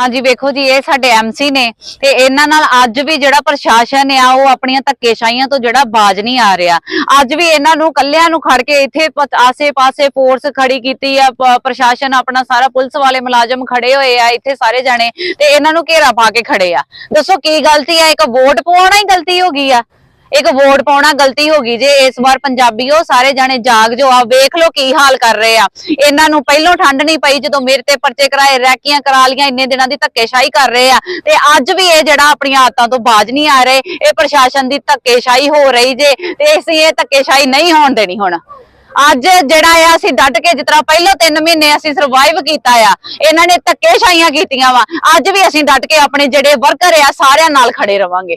ਹਾਂਜੀ, ਵੇਖੋ ਜੀ, ਇਹ ਸਾਡੇ ਐਮਸੀ ਨੇ ਤੇ ਇਹਨਾਂ ਨਾਲ ਅੱਜ ਵੀ ਜਿਹੜਾ ਪ੍ਰਸ਼ਾਸਨ ਆ, ਉਹ ਆਪਣੀਆਂ ਧੱਕੇਸ਼ਾਹੀਆਂ ਤੋਂ ਜਿਹੜਾ ਬਾਜ ਨਹੀਂ ਆ ਰਿਹਾ। ਅੱਜ ਵੀ ਇਹਨਾਂ ਨੂੰ ਕੱਲਿਆਂ ਨੂੰ ਖੜ ਕੇ ਇੱਥੇ ਆਸੇ-ਪਾਸੇ ਫੋਰਸ ਖੜੀ ਕੀਤੀ ਆ ਪ੍ਰਸ਼ਾਸਨ ਆਪਣਾ ਸਾਰਾ ਪੁਲਿਸ ਵਾਲੇ ਮੁਲਾਜ਼ਮ ਖੜੇ ਹੋਏ ਆ, ਇੱਥੇ ਸਾਰੇ ਜਾਣੇ ਤੇ ਇਹਨਾਂ ਨੂੰ ਘੇਰਾ ਪਾ ਕੇ ਖੜੇ ਆ। ਦੱਸੋ ਕੀ ਗਲਤੀ ਆ? ਇੱਕ ਵੋਟ ਪਾਉਣਾ ਹੀ ਗਲਤੀ ਹੋ ਗਈ ਆ? ਇੱਕ ਵੋਟ ਪਾਉਣਾ ਗਲਤੀ ਹੋ ਗਈ ਜੇ ਇਸ ਵਾਰ ਪੰਜਾਬੀਓ ਸਾਰੇ ਜਾਣੇ ਜਾਗ ਜੋ ਆ ਵੇਖ ਲਓ ਕੀ ਹਾਲ ਕਰ ਰਹੇ ਆ। ਇਹਨਾਂ ਨੂੰ ਪਹਿਲੋਂ ਠੰਡ ਨਹੀਂ ਪਈ ਜਦੋਂ ਮੇਰੇ ਤੇ ਪਰਚੇ ਕਰਾਏ, ਰੈਕੀਆਂ ਕਰਾ ਲੀਆਂ, ਇੰਨੇ ਦਿਨਾਂ ਦੀ ਧੱਕੇਸ਼ਾਹੀ ਕਰ ਰਹੇ ਆ। ਤੇ ਅੱਜ ਵੀ ਇਹ ਜਿਹੜਾ ਆਪਣੀਆਂ ਆਤਾਂ ਤੋਂ ਬਾਜ ਨਹੀਂ ਆ ਰਹੇ, ਇਹ ਪ੍ਰਸ਼ਾਸਨ ਦੀ ਧੱਕੇਸ਼ਾਹੀ ਹੋ ਰਹੀ ਜੇ, ਤੇ ਅਸੀਂ ਇਹ ਧੱਕੇਸ਼ਾਹੀ ਨਹੀਂ ਹੋਣ ਦੇਣੀ ਹੁਣ। ਅੱਜ ਜਿਹੜਾ ਆ, ਅਸੀਂ ਡਟ ਕੇ ਜਿਸ ਤਰ੍ਹਾਂ ਪਹਿਲਾਂ 3 ਮਹੀਨੇ ਅਸੀਂ ਸਰਵਾਈਵ ਕੀਤਾ ਆ, ਇਹਨਾਂ ਨੇ ਧੱਕੇਸ਼ਾਹੀਆਂ ਕੀਤੀਆਂ ਵਾ। ਅੱਜ ਵੀ ਅਸੀਂ ਡਟ ਕੇ ਆਪਣੇ ਜਿਹੜੇ ਵਰਕਰ ਆ, ਸਾਰਿਆਂ ਨਾਲ ਖੜੇ ਰਵਾਂਗੇ।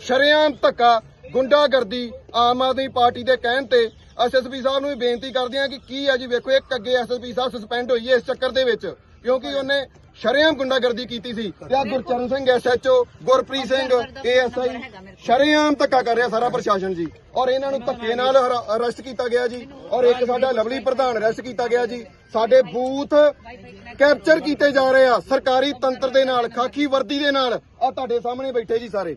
ਸ਼ਰੇਆਮ ਧੱਕਾ, ਗੁੰਡਾਗਰਦੀ ਆਮ ਆਦਮੀ ਪਾਰਟੀ ਦੇ ਕਹਿਣ ਤੇ ਐਸਐਸਪੀ ਸਾਹਿਬ ਨੂੰ ਵੀ ਬੇਨਤੀ ਕਰਦੇ ਆ ਕਿ ਕੀ ਆ ਜੀ ਵੇਖੋ, ਇੱਕ ਅੱਗੇ ਐਸਐਸਪੀ ਸਾਹਿਬ ਸਸਪੈਂਡ ਹੋਈ ਹੈ ਇਸ ਚੱਕਰ ਦੇ ਵਿੱਚ, ਕਿਉਂਕਿ ਉਹਨੇ ਸ਼ਰੇਆਮ ਗੁੰਡਾਗਰਦੀ ਕੀਤੀ ਸੀ। ਤੇ ਆ ਗੁਰਚਰਨ ਸਿੰਘ ਐਸਐਚਓ ਗੁਰਪ੍ਰੀਤ ਸਿੰਘ ਏਐਸਆਈ ਸ਼ਰੇਆਮ ਧੱਕਾ ਕਰ ਰਿਹਾ ਸਾਰਾ ਪ੍ਰਸ਼ਾਸਨ ਜੀ। ਔਰ ਇਹਨਾਂ ਨੂੰ ਧੱਕੇ ਨਾਲ ਅਰੈਸਟ ਕੀਤਾ ਗਿਆ ਜੀ। ਔਰ ਇੱਕ ਸਾਡਾ ਲਵਲੀ ਪ੍ਰਧਾਨ ਅਰੈਸਟ ਕੀਤਾ ਗਿਆ ਜੀ। ਸਾਡੇ ਬੂਥ ਕੈਪਚਰ ਕੀਤੇ ਜਾ ਰਹੇ ਆ, ਸਰਕਾਰੀ ਤੰਤਰ ਦੇ ਨਾਲ, ਖਾਕੀ ਵਰਦੀ ਦੇ ਨਾਲ। ਆ ਤੁਹਾਡੇ ਸਾਹਮਣੇ ਬੈਠੇ ਜੀ ਸਾਰੇ।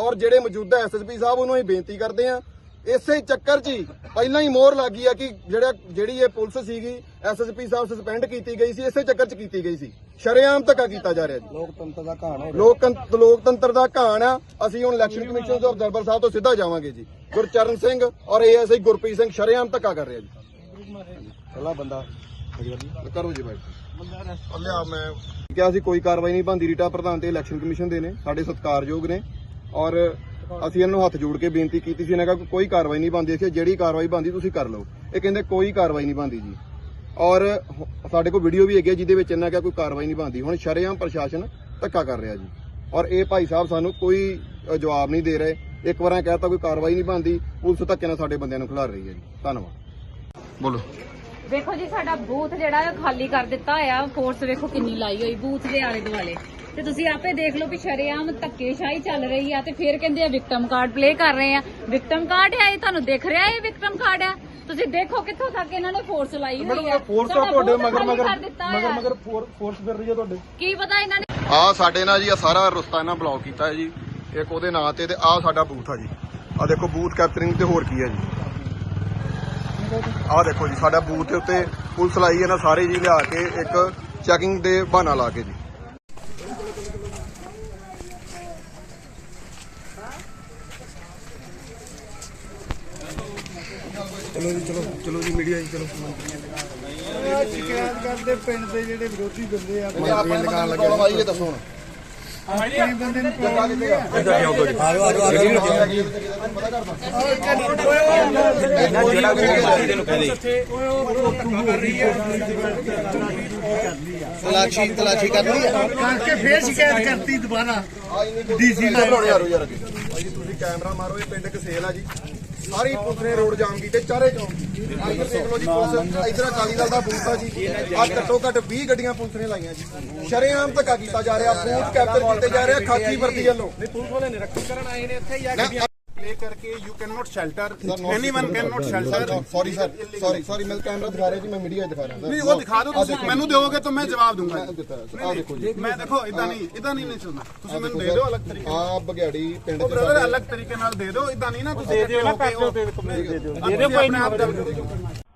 ਔਰ ਜਿਹੜੇ ਮੌਜੂਦਾ ਐਸਐਸਪੀ ਸਾਹਿਬ ਉਹਨੂੰ ਅਸੀਂ ਬੇਨਤੀ ਕਰਦੇ ਆ ਇਸੇ ਚੱਕਰ 'ਚ ਹੀ ਪਹਿਲਾਂ ਹੀ ਮੋਹਰ ਲੱਗੀ ਆ ਕਿ ਜਿਹੜਾ ਜਿਹੜੀ ਇਹ ਪੁਲਿਸ ਸੀਗੀ ਐਸਐਸਪੀ ਸਾਹਿਬ ਸਸਪੈਂਡ ਕੀਤੀ ਗਈ ਸੀ ਇਸੇ ਚੱਕਰ 'ਚ ਕੀਤੀ ਗਈ ਸੀ। ਸ਼ਰੇਆਮ ਧੱਕਾ ਕੀਤਾ ਜਾ ਰਿਹਾ ਜੀ। ਲੋਕਤੰਤਰ ਦਾ ਕਹਾਣ ਹੈ ਲੋਕਤੰਤਰ ਲੋਕਤੰਤਰ ਦਾ ਕਹਾਣ ਆ। ਅਸੀਂ ਹੁਣ ਇਲੈਕਸ਼ਨ ਕਮਿਸ਼ਨ ਤੋਂ ਦਰਬਾਰ ਸਾਹਿਬ ਤੋਂ ਸਿੱਧਾ ਜਾਵਾਂਗੇ ਜੀ। ਗੁਰਚਰਨ ਸਿੰਘ ਔਰ ਏਐਸਆਈ ਗੁਰਪ੍ਰੀਤ ਸਿੰਘ ਸ਼ਰੇਆਮ ਧੱਕਾ ਕਰ ਰਿਹਾ ਜੀ। ਪਹਿਲਾ ਬੰਦਾ। ਕਰੋ ਜੀ ਬਾਈ। ਲਿਆ। ਮੈਂ ਕਿਹਾ ਸੀ ਕੋਈ ਕਾਰਵਾਈ ਨਹੀਂ ਬੰਦੀ ਰੀਟਾ ਪ੍ਰਧਾਨ ਤੇ ਇਲੈਕਸ਼ਨ ਕਮਿਸ਼ਨ ਦੇ ਨੇ। ਸਾਡੇ ਸਤਿਕਾਰਯੋਗ ਨੇ। ਔਰ ਅਸੀਂ ਇਹਨਾਂ ਹੱਥ ਜੋੜ ਕੇ ਬੇਨਤੀ ਕੀਤੀ ਸੀ, ਇਹਨਾਂ ਕਿਹਾ ਕੋਈ ਕਾਰਵਾਈ ਨਹੀਂ ਬੰਦੀ ਸੀ ਜਿਹੜੀ ਕਾਰਵਾਈ ਬੰਦੀ ਤੁਸੀਂ ਕਰ ਲਓ। ਇਹ ਕਹਿੰਦੇ ਕੋਈ ਕਾਰਵਾਈ ਨਹੀਂ ਬੰਦੀ ਜੀ। ਔਰ ਸਾਡੇ ਕੋਲ ਵੀਡੀਓ ਵੀ ਹੈਗੀ ਜਿਹਦੇ ਵਿੱਚ ਇਹਨਾਂ ਕਿਹਾ ਕੋਈ ਕਾਰਵਾਈ ਨਹੀਂ ਬੰਦੀ ਹੁਣ ਸ਼ਰੇਆਮ ਪ੍ਰਸ਼ਾਸਨ ਧੱਕਾ ਕਰ ਰਿਹਾ ਜੀ। ਔਰ ਇਹ ਭਾਈ ਸਾਹਿਬ ਸਾਨੂੰ ਕੋਈ ਜਵਾਬ ਨਹੀਂ ਦੇ ਰਹੇ। ਇੱਕ ਵਾਰਾਂ ਕਹਿਤਾ ਕੋਈ ਕਾਰਵਾਈ ਨਹੀਂ ਬੰਦੀ ਪੁਲਿਸ ਧੱਕੇ ਨਾਲ ਸਾਡੇ ਬੰਦਿਆਂ ਨੂੰ ਖਿਲਾਰ ਰਹੀ ਹੈ ਜੀ। ਧੰਨਵਾਦ। ਬੋਲੋ। ਦੇਖੋ ਜੀ, ਸਾਡਾ ਬੂਥ ਜਿਹੜਾ ਹੈ ਖਾਲੀ ਕਰ ਦਿੱਤਾ ਆ ਫੋਰਸ ਵੇਖੋ ਕਿੰਨੀ ਲਾਈ ਹੋਈ, ਬੂਥ ਦੇ ਆਲੇ ਦੁਆਲੇ ਤੇ ਤੁਸੀਂ ਆਪੇ ਦੇਖ ਲਓ ਵੀ ਸ਼ਰੇਆਮ ਧੱਕੇਸ਼ਾਹੀ ਚੱਲ ਰਹੀ ਆ ਤੇ ਫਿਰ ਕਹਿੰਦੇ ਆ ਵਿਕਟਮ ਕਾਰਡ ਪਲੇ ਕਰ ਰਹੇ ਆ। ਵਿਕਟਮ ਕਾਰਡ ਆ ਇਹ ਤੁਹਾਨੂੰ ਦਿਖ ਰਿਹਾ ਇਹ ਵਿਕਟਮ ਕਾਰਡ ਆ ਤੁਸੀਂ ਦੇਖੋ ਕਿੱਥੋਂ ਤੱਕ ਇਹਨਾਂ ਨੇ ਫੋਰਸ ਲਾਈ ਹੋਈ ਆ। ਫੋਰਸ ਤੁਹਾਡੇ ਮਗਰ ਮਗਰ ਮਗਰ ਆ। ਮਗਰ ਫੋਰਸ ਫਿਰ ਰਹੀ ਹੈ ਤੁਹਾਡੇ। ਕੀ ਪਤਾ ਇਹਨਾਂ ਨੇ ਆ ਸਾਡੇ ਨਾਲ ਜੀ ਆ ਸਾਰਾ ਰਸਤਾ ਇਹਨਾਂ ਬਲੌਕ ਕੀਤਾ ਹੈ ਜੀ। ਇੱਕ ਉਹਦੇ ਨਾਂ ਤੇ ਤੇ ਆ ਸਾਡਾ ਬੂਥ ਆ ਜੀ। ਆ ਦੇਖੋ ਬੂਥ ਕੈਪਚਰਿੰਗ ਤੇ ਹੋਰ ਕੀ ਹੈ ਜੀ। ਆ ਦੇਖੋ ਜੀ ਸਾਡਾ ਬੂਥ ਦੇ ਉੱਤੇ ਪੁਲਿਸ ਲਾਈ ਇਹਨਾਂ ਸਾਰੇ ਜੀ ਲਿਆ ਕੇ ਇੱਕ ਚੈਕਿੰਗ ਦੇ ਬਹਾਨਾ ਲਾ ਕੇ ਜੀ। ਚਲੋ ਜੀ ਚਲੋ ਚਲੋ ਜੀ ਮੀਡੀਆ ਜੀ ਚਲੋ। ਸ਼ਿਕਾਇਤ ਕਰਦੇ ਪਿੰਡ ਦੇ ਜਿਹੜੇ ਵਿਰੋਧੀ ਬੰਦੇ ਆ ਮੰਤਰੀ ਲਗਾਉਣ ਲੱਗੇ ਆਈਏ ਦੱਸੋ ਹੁਣ। ਕਈ ਬੰਦੇ ਨੂੰ ਜੱਗਾ ਕਿੱਥੇ ਆ ਤਲਾਸ਼ੀ ਤਲਾਸ਼ੀ ਕਰ ਲਈ ਕਰਕੇ ਫੇਰ ਸ਼ਿਕਾਇਤ ਕਰਤੀ ਦੁਬਾਰਾ। ਡੀਸੀ ਨਾਲ ਬਣਾਉਣੇ ਯਾਰੋ ਯਾਰ ਅੱਗੇ ਭਾਈ ਜੀ ਤੁਸੀਂ ਕੈਮਰਾ ਮਾਰੋ ਇਹ ਪਿੰਡ ਕਸੇਲ ਆ ਜੀ। ਸਾਰੀ ਪੁਲਿਸ ਨੇ ਰੋਡ ਜਾਮ ਕੀਤੇ ਚਾਰੇ ਚੌਂਕ ਇੱਧਰ ਦੇਖ ਲਓ ਜੀ ਪੁਲਿਸ ਇੱਧਰ ਅਕਾਲੀ ਦਲ ਦਾ ਆ ਜੀ। ਆ ਘੱਟੋ ਘੱਟ 20 ਗੱਡੀਆਂ ਪੁਲਿਸ ਨੇ ਲਾਈਆਂ ਜੀ। ਸ਼ਰੇਆਮ ਧੱਕਾ ਕੀਤਾ ਜਾ ਰਿਹਾ ਬੂਥ ਕੈਪਚਰ ਕੀਤੇ ਜਾ ਰਿਹਾ ਖਾਕੀ ਵਰਦੀ ਵੱਲੋਂ। ਨਹੀਂ ਪੁਲਿਸ ਵਾਲੇ ਨਿਰੱਖਣ ਕਰਨ ਆਏ ਨੇ ਇੱਥੇ ਜਾਂ ਗੱਡੀਆਂ ਪਲੇ ਕਰਕੇ you can not shelter not- anyone can not shelter sorry sir sorry sorry ਮੈਂ ਕੈਮਰਾ ਦਿਖਾ ਰਿਹਾ ਜੀ ਮੈਂ ਮੀਡੀਆ ਦਿਖਾ ਰਿਹਾ ਨਹੀਂ ਉਹ ਦਿਖਾ ਦਿਓ ਤੁਸੀਂ ਮੈਨੂੰ ਦਿਓਗੇ ਤਾਂ ਮੈਂ ਜਵਾਬ ਦੂੰਗਾ ਆ ਦੇਖੋ ਜੀ ਮੈਂ ਦੇਖੋ ਇਦਾਂ ਨਹੀਂ ਇਦਾਂ ਨਹੀਂ ਨਹੀਂ ਚੱਲਣਾ ਤੁਸੀਂ ਮੈਨੂੰ ਦੇ ਦਿਓ ਅਲੱਗ ਤਰੀਕੇ ਆ ਬਗਿਆੜੀ ਪਿੰਡ ਚ ਬ੍ਰਦਰ ਅਲੱਗ ਤਰੀਕੇ ਨਾਲ ਦੇ ਦਿਓ ਇਦਾਂ ਨਹੀਂ ਨਾ ਤੁਸੀਂ ਦੇ ਦਿਓ ਨਾ ਪੈਸੇ ਦੇ ਦਿਓ ਦੇ ਦਿਓ ਕੋਈ ਨਹੀਂ ਆਪ ਗੱਲ ਕਰੋ